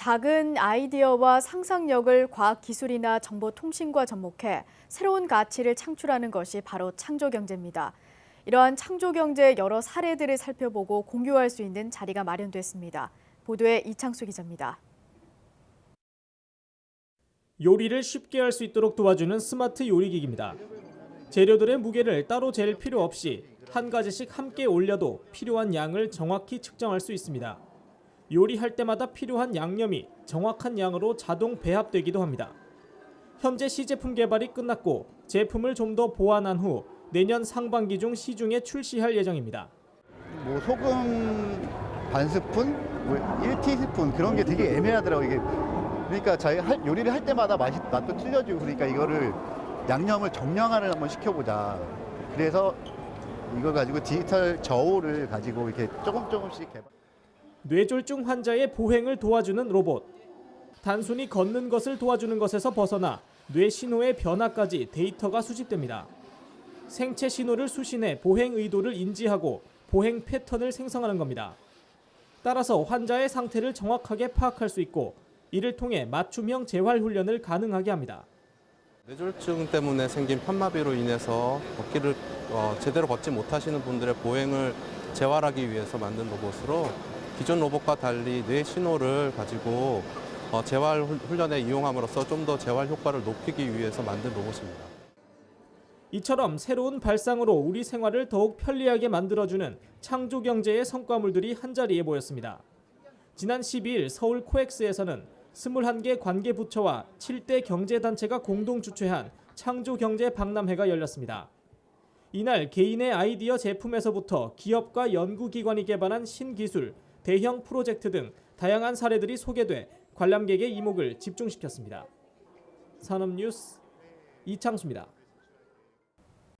작은 아이디어와 상상력을 과학 기술이나 정보 통신과 접목해 새로운 가치를 창출하는 것이 바로 창조 경제입니다. 이러한 창조 경제의 여러 사례들을 살펴보고 공유할 수 있는 자리가 마련됐습니다. 보도에 이창수 기자입니다. 요리를 쉽게 할 수 있도록 도와주는 스마트 요리기기입니다. 재료들의 무게를 따로 잴 필요 없이 한 가지씩 함께 올려도 필요한 양을 정확히 측정할 수 있습니다. 요리할 때마다 필요한 양념이 정확한 양으로 자동 배합되기도 합니다. 현재 시제품 개발이 끝났고 제품을 좀 더 보완한 후 내년 상반기 중 시중에 출시할 예정입니다. 뭐 소금 반 스푼, 뭐 1티스푼 그런 게 되게 애매하더라고 이게. 그러니까 저희 할, 요리를 할 때마다 맛이 맛도 틀려지고 그러니까 이거를 양념을 정량화를 한번 시켜보자. 그래서 이걸 가지고 디지털 저울을 가지고 이렇게 조금 조금씩 개발. 뇌졸중 환자의 보행을 도와주는 로봇. 단순히 걷는 것을 도와주는 것에서 벗어나 뇌 신호의 변화까지 데이터가 수집됩니다. 생체 신호를 수신해 보행 의도를 인지하고 보행 패턴을 생성하는 겁니다. 따라서 환자의 상태를 정확하게 파악할 수 있고 이를 통해 맞춤형 재활 훈련을 가능하게 합니다. 뇌졸중 때문에 생긴 편마비로 인해서 걷기를 어, 제대로 걷지 못하시는 분들의 보행을 재활하기 위해서 만든 로봇으로 기존 로봇과 달리 뇌 신호를 가지고 어, 재활 훈- 훈련에 이용함으로써 좀 더 재활 효과를 높이기 위해서 만든 로봇입니다. 이처럼 새로운 발상으로 우리 생활을 더욱 편리하게 만들어주는 창조 경제의 성과물들이 한자리에 모였습니다. 지난 12일 서울 코엑스에서는 21개 관계 부처와 7대 경제 단체가 공동 주최한 창조 경제 박람회가 열렸습니다. 이날 개인의 아이디어 제품에서부터 기업과 연구기관이 개발한 신기술, 대형 프로젝트 등 다양한 사례들이 소개돼 관람객의 이목을 집중시켰습니다. 산업뉴스 이창수입니다.